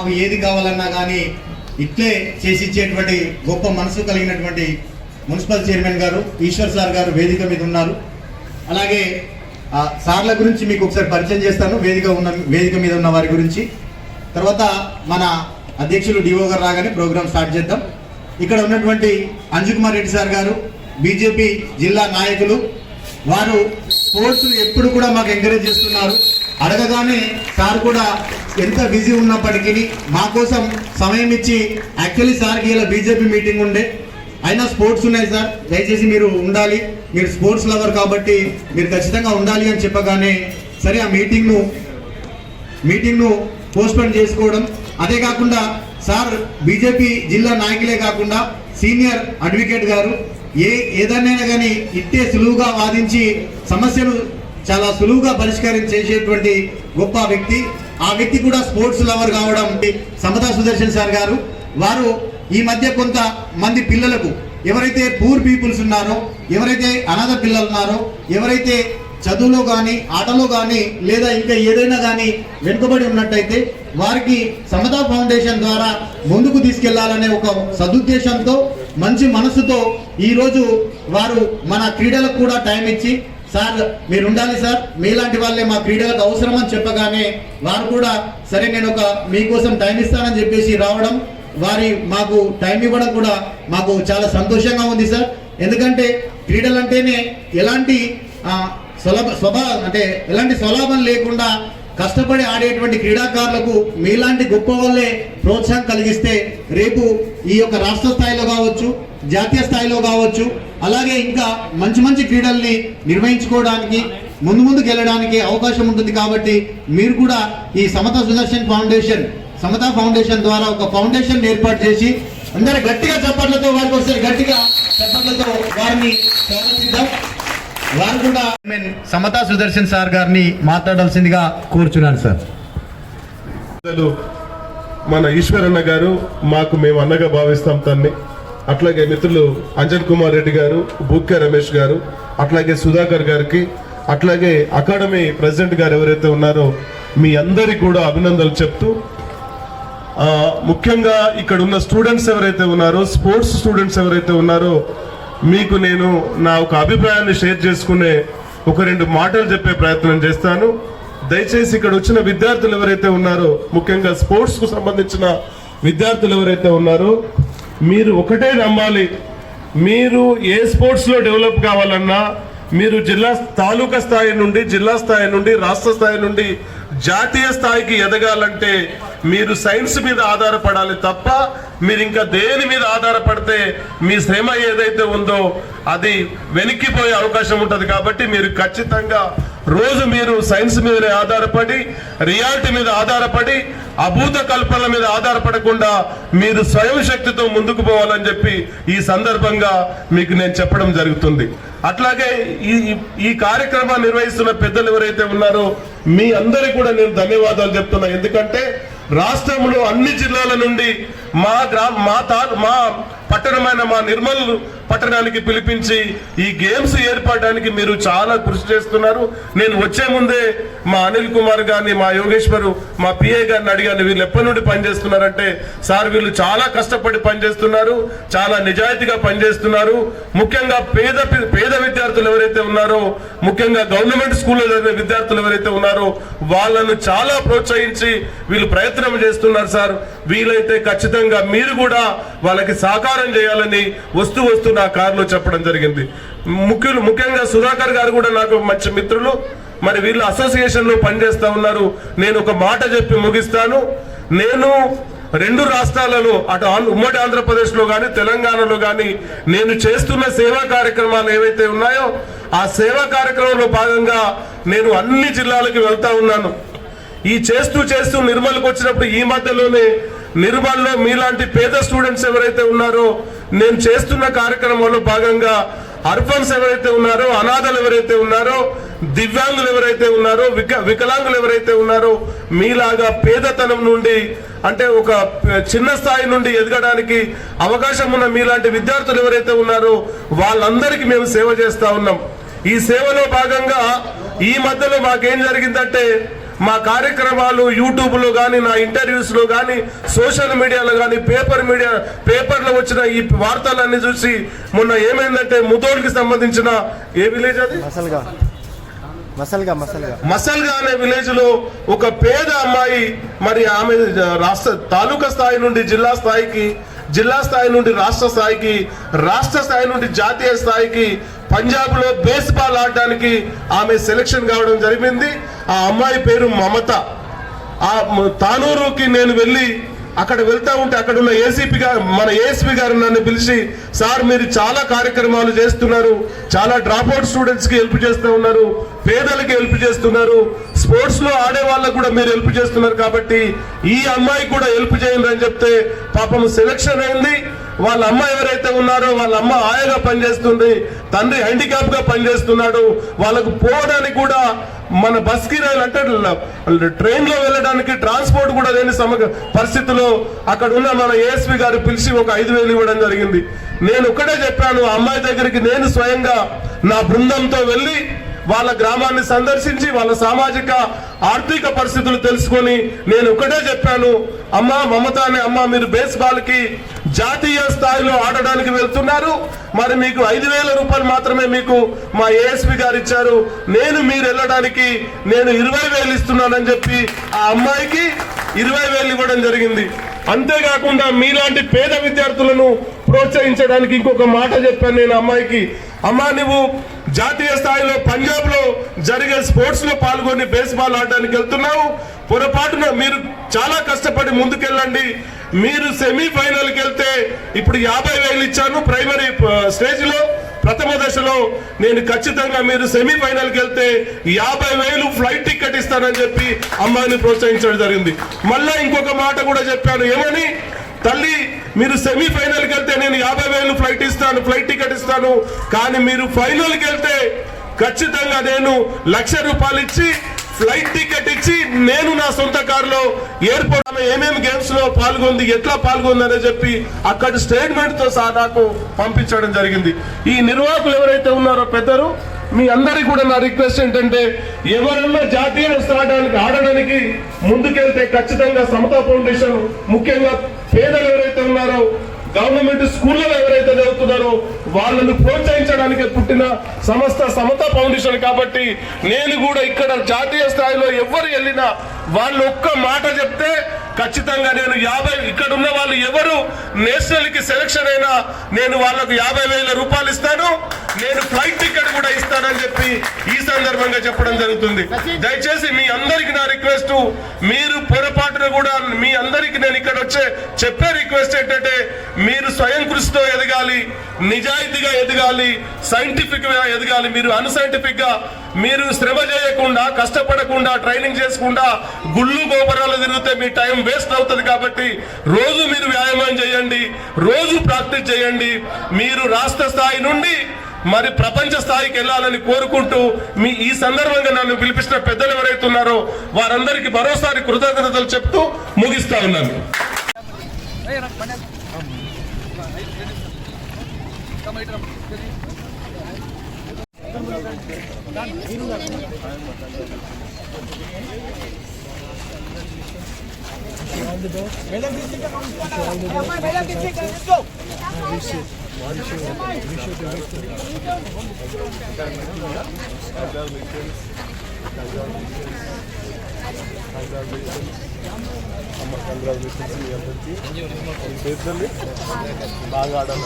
మాకు ఏది కావాలన్నా కానీ ఇట్లే చేసి ఇచ్చేటువంటి గొప్ప మనసు కలిగినటువంటి మున్సిపల్ చైర్మన్ గారు ఈశ్వర్ సార్ గారు వేదిక మీద ఉన్నారు. అలాగే సార్ల గురించి మీకు ఒకసారి పరిచయం చేస్తాను వేదిక ఉన్న వేదిక మీద ఉన్న వారి గురించి. తర్వాత మన అధ్యక్షులు డిఓ గారు రాగానే ప్రోగ్రామ్ స్టార్ట్ చేద్దాం. ఇక్కడ ఉన్నటువంటి అంజుకుమార్ రెడ్డి సార్ గారు బీజేపీ జిల్లా నాయకులు వారు స్పోర్ట్స్ ఎప్పుడు కూడా మాకు ఎంకరేజ్ చేస్తున్నారు. అడగగానే సార్ కూడా ఎంత బిజీ ఉన్నప్పటికీ మా కోసం సమయం ఇచ్చి యాక్చువల్లీ సార్కి ఇలా బీజేపీ మీటింగ్ ఉండే. అయినా స్పోర్ట్స్ ఉన్నాయి సార్. దయచేసి మీరు ఉండాలి. మీరు స్పోర్ట్స్ లవర్ కాబట్టి మీరు ఖచ్చితంగా ఉండాలి అని చెప్పగానే సరే ఆ మీటింగ్ను మీటింగ్ను పోస్ట్పోన్ చేసుకోవడం. అదే కాకుండా సార్ బీజేపీ జిల్లా నాయకులే కాకుండా సీనియర్ అడ్వకేట్ గారు ఏ ఏదైనా కానీ ఇట్టే సులువుగా వాదించి సమస్యను చాలా సులువుగా పరిష్కారం చేసేటువంటి గొప్ప వ్యక్తి. ఆ వ్యక్తి కూడా స్పోర్ట్స్ లవర్ కావడం సమతా సుదర్శన్ సార్ గారు. వారు ఈ మధ్య కొంత మంది పిల్లలకు ఎవరైతే పూర్ పీపుల్స్ ఉన్నారో ఎవరైతే అనాథ పిల్లలు ఉన్నారో ఎవరైతే చదువులో కానీ ఆటలో కానీ లేదా ఇంకా ఏదైనా కానీ వెనుకబడి ఉన్నట్టయితే వారికి సమతా ఫౌండేషన్ ద్వారా ముందుకు తీసుకెళ్ళాలనే ఒక సదుద్దేశంతో మంచి మనసుతో ఈరోజు వారు మన క్రీడలకు కూడా టైం ఇచ్చి సార్ మీరు ఉండాలి సార్. మీలాంటి వాళ్ళే మా క్రీడలకు అవసరం అని చెప్పగానే వారు కూడా సరే నేను ఒక మీకోసం టైం ఇస్తానని చెప్పేసి రావడం వారి మాకు టైం ఇవ్వడం కూడా మాకు చాలా సంతోషంగా ఉంది సార్. ఎందుకంటే క్రీడలు అంటేనే ఎలాంటి సులభ స్వభా అంటే ఎలాంటి స్వలాభం లేకుండా కష్టపడి ఆడేటువంటి క్రీడాకారులకు మీలాంటి గొప్ప వాళ్ళే ప్రోత్సాహం కలిగిస్తే రేపు ఈ యొక్క రాష్ట్ర స్థాయిలో కావచ్చు జాతీయ స్థాయిలో కావచ్చు అలాగే ఇంకా మంచి మంచి క్రీడల్ని నిర్వహించుకోవడానికి ముందు ముందుకు వెళ్ళడానికి అవకాశం ఉంటుంది కాబట్టి మీరు కూడా ఈ సమత సుదర్శన్ ఫౌండేషన్ సమత ఫౌండేషన్ ద్వారా ఒక ఫౌండేషన్ ఏర్పాటు చేసి అందరు గట్టిగా చప్పట్లతో వారికి ఒకసారి గట్టిగా చప్పట్లతో వారిని స్వాగతిద్దాం. వారు కూడా సమతా సుదర్శన్ సార్ గారిని మాట్లాడాల్సిందిగా కోరుచున్నాను సార్. మన ఈశ్వరన్న గారు మాకు మేము అన్నగా భావిస్తాం తన్ని. అట్లాగే మిత్రులు అంజన్ కుమార్ రెడ్డి గారు బూక్య రమేష్ గారు అట్లాగే సుధాకర్ గారికి అట్లాగే అకాడమీ ప్రెసిడెంట్ గారు ఎవరైతే ఉన్నారో మీ అందరికి కూడా అభినందనలు చెప్తూ ముఖ్యంగా ఇక్కడ ఉన్న స్టూడెంట్స్ ఎవరైతే ఉన్నారో స్పోర్ట్స్ స్టూడెంట్స్ ఎవరైతే ఉన్నారో మీకు నేను నా ఒక అభిప్రాయాన్ని షేర్ చేసుకునే ఒక రెండు మాటలు చెప్పే ప్రయత్నం చేస్తాను. దయచేసి ఇక్కడ వచ్చిన విద్యార్థులు ఎవరైతే ఉన్నారో ముఖ్యంగా స్పోర్ట్స్కు సంబంధించిన విద్యార్థులు ఎవరైతే ఉన్నారో మీరు ఒకటే నమ్మాలి. మీరు ఏ స్పోర్ట్స్లో డెవలప్ కావాలన్నా మీరు జిల్లా తాలూకా స్థాయి నుండి జిల్లా స్థాయి నుండి రాష్ట్ర స్థాయి నుండి జాతీయ స్థాయికి ఎదగాలంటే మీరు సైన్స్ మీద ఆధారపడాలి తప్ప మీరు ఇంకా దేని మీద ఆధారపడితే మీ శ్రమ ఏదైతే ఉందో అది వెనక్కిపోయే అవకాశం ఉంటుంది కాబట్టి మీరు ఖచ్చితంగా రోజు మీరు సైన్స్ మీదనే ఆధారపడి రియాలిటీ మీద ఆధారపడి అభూత కల్పనల మీద ఆధారపడకుండా మీరు స్వయం శక్తితో ముందుకు పోవాలని చెప్పి ఈ సందర్భంగా మీకు నేను చెప్పడం జరుగుతుంది. అట్లాగే ఈ ఈ కార్యక్రమాన్ని నిర్వహిస్తున్న పెద్దలు ఎవరైతే ఉన్నారో మీ అందరికీ కూడా నేను ధన్యవాదాలు చెప్తున్నా. ఎందుకంటే రాష్ట్రంలో అన్ని జిల్లాల నుండి మా గ్రామ మా తా మా పట్టణమైన మా నిర్మల్ పట్టణానికి పిలిపించి ఈ గేమ్స్ ఏర్పడడానికి మీరు చాలా కృషి చేస్తున్నారు. నేను వచ్చే ముందే మా అనిల్ కుమార్ గారిని మా యోగేశ్వరు మా పిఏ గారిని అడిగాను వీళ్ళు ఎప్పటి నుండి పనిచేస్తున్నారంటే సార్ వీళ్ళు చాలా కష్టపడి పనిచేస్తున్నారు చాలా నిజాయితీగా పనిచేస్తున్నారు. ముఖ్యంగా పేద పేద విద్యార్థులు ఎవరైతే ఉన్నారో ముఖ్యంగా గవర్నమెంట్ స్కూల్లో చదివే విద్యార్థులు ఎవరైతే ఉన్నారో వాళ్ళను చాలా ప్రోత్సహించి వీళ్ళు ప్రయత్నం చేస్తున్నారు సార్. వీలైతే ఖచ్చితంగా మీరు కూడా వాళ్ళకి సహకారం చేయాలని వస్తూ వస్తూ నా కారులో చెప్పడం జరిగింది. ముఖ్యులు ముఖ్యంగా సుధాకర్ గారు కూడా నాకు మంచి మిత్రులు. మరి వీళ్ళు అసోసియేషన్లో పనిచేస్తా ఉన్నారు. నేను ఒక మాట చెప్పి ముగిస్తాను. నేను రెండు రాష్ట్రాలలో అటు ఉమ్మడి ఆంధ్రప్రదేశ్లో తెలంగాణలో కానీ నేను చేస్తున్న సేవా కార్యక్రమాలు ఏవైతే ఉన్నాయో ఆ సేవా కార్యక్రమంలో భాగంగా నేను అన్ని జిల్లాలకి వెళ్తా ఉన్నాను. ఈ చేస్తూ చేస్తూ నిర్మల్కి వచ్చినప్పుడు ఈ మధ్యలోనే నిర్మల్లో మీలాంటి పేద స్టూడెంట్స్ ఎవరైతే ఉన్నారో నేను చేస్తున్న కార్యక్రమంలో భాగంగా అర్ఫన్స్ ఎవరైతే ఉన్నారో అనాథలు ఎవరైతే ఉన్నారో దివ్యాంగులు ఎవరైతే ఉన్నారో విక వికలాంగులు ఎవరైతే ఉన్నారో మీలాగా పేదతనం నుండి అంటే ఒక చిన్న స్థాయి నుండి ఎదగడానికి అవకాశం ఉన్న మీలాంటి విద్యార్థులు ఎవరైతే ఉన్నారో వాళ్ళందరికీ మేము సేవ చేస్తా ఉన్నాం. ఈ సేవలో భాగంగా ఈ మధ్యలో మాకేం జరిగిందంటే మా కార్యక్రమాలు యూట్యూబ్లో కానీ నా ఇంటర్వ్యూస్లో కానీ సోషల్ మీడియాలో కానీ పేపర్ మీడియా పేపర్లో వచ్చిన ఈ వార్తలన్నీ చూసి మొన్న ఏమైందంటే ముదోల్కి సంబంధించిన ఏ విలేజ్ అది? మసల్గా. మసల్గా అనే విలేజ్లో ఒక పేద అమ్మాయి మరి ఆమె రాష్ట్ర తాలూకా స్థాయి నుండి జిల్లా స్థాయికి జిల్లా స్థాయి నుండి రాష్ట్ర స్థాయికి రాష్ట్ర స్థాయి నుండి జాతీయ స్థాయికి పంజాబ్లో బేస్బాల్ ఆడడానికి ఆమె సెలెక్షన్ కావడం జరిగింది. ఆ అమ్మాయి పేరు మమత. ఆ తానూరుకి నేను వెళ్ళి అక్కడ వెళ్తా ఉంటే అక్కడ ఉన్న ఏసీపీ గారు మన ఏఎస్పీ గారు నన్ను పిలిచి సార్ మీరు చాలా కార్యక్రమాలు చేస్తున్నారు. చాలా డ్రాప్ అవుట్ స్టూడెంట్స్కి హెల్ప్ చేస్తూ ఉన్నారు. పేదలకి హెల్ప్ చేస్తున్నారు. స్పోర్ట్స్లో ఆడే వాళ్ళకు కూడా మీరు హెల్ప్ చేస్తున్నారు కాబట్టి ఈ అమ్మాయి కూడా హెల్ప్ చేయండి అని చెప్తే పాపం సెలక్షన్ అయింది. వాళ్ళ అమ్మ ఎవరైతే ఉన్నారో వాళ్ళ అమ్మ ఆయగా పనిచేస్తుంది తండ్రి హ్యాండిక్యాప్గా పనిచేస్తున్నాడు వాళ్ళకు పోవడానికి కూడా మన బస్ కిరాయిలు అంటే ట్రైన్లో వెళ్ళడానికి ట్రాన్స్పోర్ట్ కూడా లేని సమ పరిస్థితిలో అక్కడ ఉన్న మన ఏఎస్పీ గారు పిలిచి ఒక ఐదు వేలు ఇవ్వడం జరిగింది. నేను ఒకటే చెప్పాను ఆ అమ్మాయి దగ్గరికి నేను స్వయంగా నా బృందంతో వెళ్ళి వాళ్ళ గ్రామాన్ని సందర్శించి వాళ్ళ సామాజిక ఆర్థిక పరిస్థితులు తెలుసుకొని నేను ఒకటే చెప్పాను. అమ్మ మమత అనే అమ్మ మీరు బేస్బాల్కి జాతీయ స్థాయిలో ఆడడానికి వెళ్తున్నారు. మరి మీకు ఐదు వేల రూపాయలు మాత్రమే మీకు మా ఏఎస్పి గారు ఇచ్చారు. నేను మీరు వెళ్ళడానికి నేను ఇరవై వేలు ఇస్తున్నానని చెప్పి ఆ అమ్మాయికి ఇరవై వేలు ఇవ్వడం జరిగింది. అంతేకాకుండా మీలాంటి పేద విద్యార్థులను ప్రోత్సహించడానికి ఇంకొక మాట చెప్పాను నేను అమ్మాయికి. అమ్మా నువ్వు జాతీయ స్థాయిలో పంజాబ్లో జరిగే స్పోర్ట్స్లో పాల్గొని బేస్బాల్ ఆడడానికి వెళ్తున్నావు. పొరపాటున మీరు చాలా కష్టపడి ముందుకెళ్ళండి. మీరు సెమీఫైనల్కి వెళ్తే ఇప్పుడు యాభై వేలు ఇచ్చాను. ప్రైమరీ స్టేజ్లో ప్రథమ దశలో నేను ఖచ్చితంగా మీరు సెమీఫైనల్కి వెళ్తే యాభై వేలు ఫ్లైట్ టికెట్ ఇస్తానని చెప్పి అమ్మాయిని ప్రోత్సహించడం జరిగింది. మళ్ళా ఇంకొక మాట కూడా చెప్పాను. ఏమని? తల్లి మీరు సెమీఫైనల్కి వెళ్తే నేను యాభై వేలు ఫ్లైట్ ఇస్తాను ఫ్లైట్ టికెట్ ఇస్తాను. కానీ మీరు ఫైనల్కి వెళ్తే ఖచ్చితంగా నేను లక్ష రూపాయలు ఇచ్చి ఫ్లైట్ టికెట్ ఇచ్చి నేను నా సొంత కారులో ఎయిర్పోర్ట్ ఆమె ఏమేమి గేమ్స్లో పాల్గొంది ఎట్లా పాల్గొందని చెప్పి అక్కడ స్టేట్మెంట్తో సహా నాకు పంపించడం జరిగింది. ఈ నిర్వాహకులు ఎవరైతే ఉన్నారో పెద్దరు మీ అందరికి కూడా నా రిక్వెస్ట్ ఏంటంటే ఎవరన్నా జాతీయ ఆడడానికి ఆడడానికి ముందుకెళ్తే ఖచ్చితంగా సమతా ఫౌండేషన్ ముఖ్యంగా పేదలు ఎవరైతే ఉన్నారో గవర్నమెంట్ స్కూళ్ళలో ఎవరైతే చదువుతున్నారో వాళ్ళను ప్రోత్సహించడానికి పుట్టిన సంస్థ సమత ఫౌండేషన్ కాబట్టి నేను కూడా ఇక్కడ జాతీయ స్థాయిలో ఎవరు వెళ్ళినా వాళ్ళు ఒక్క మాట చెప్తే ఖచ్చితంగా నేను యాభై ఇక్కడ ఉన్న వాళ్ళు ఎవరు? నేషనల్కి సెలక్షన్ అయినా నేను వాళ్ళకు యాభై వేల రూపాయలు ఇస్తాను. నేను ఫ్లైట్ టికెట్ కూడా ఇస్తానని చెప్పి ఈ సందర్భంగా చెప్పడం జరుగుతుంది. దయచేసి మీ అందరికి నా రిక్వెస్ట్ మీరు పొరపాటున కూడా మీ అందరికి నేను ఇక్కడ వచ్చే చెప్పే రిక్వెస్ట్ ఏంటంటే మీరు స్వయం కృషితో ఎదగాలి నిజాయితీగా ఎదగాలి సైంటిఫిక్గా ఎదగాలి మీరు అన్సైంటిఫిక్గా మీరు శ్రమ చేయకుండా కష్టపడకుండా ట్రైనింగ్ చేసుకుండా గుళ్ళు గోపురాలు తిరిగితే మీ టైం వేస్ట్ అవుతుంది కాబట్టి రోజు మీరు వ్యాయామం చేయండి రోజు ప్రాక్టీస్ చేయండి. మీరు రాష్ట్ర స్థాయి నుండి మరి ప్రపంచ స్థాయికి వెళ్ళాలని కోరుకుంటూ మీ ఈ సందర్భంగా నన్ను పిలిపించిన పెద్దలు ఎవరైతే ఉన్నారో వారందరికీ మరోసారి కృతజ్ఞతలు చెప్తూ ముగిస్తా ఉన్నాను. బాగా ఆడాలి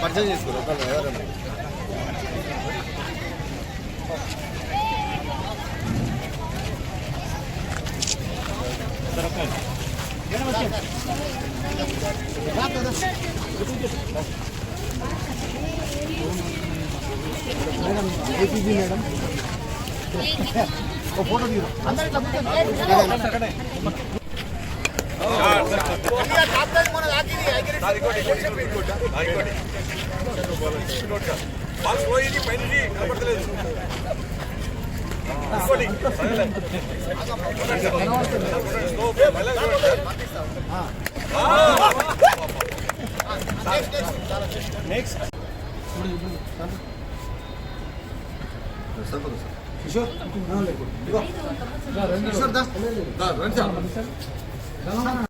పరిచయం చేసుకోరు ఒకళ్ళు ఎవరైనా మేడం ఏపీజీ మేడం ఒక ఫోటో తీరు అందరూ వాళ్ళు పోయింది పైన కనబడతలేదు నెక్స్ట్ కిషోర్ కిషోర్ రండి సార్.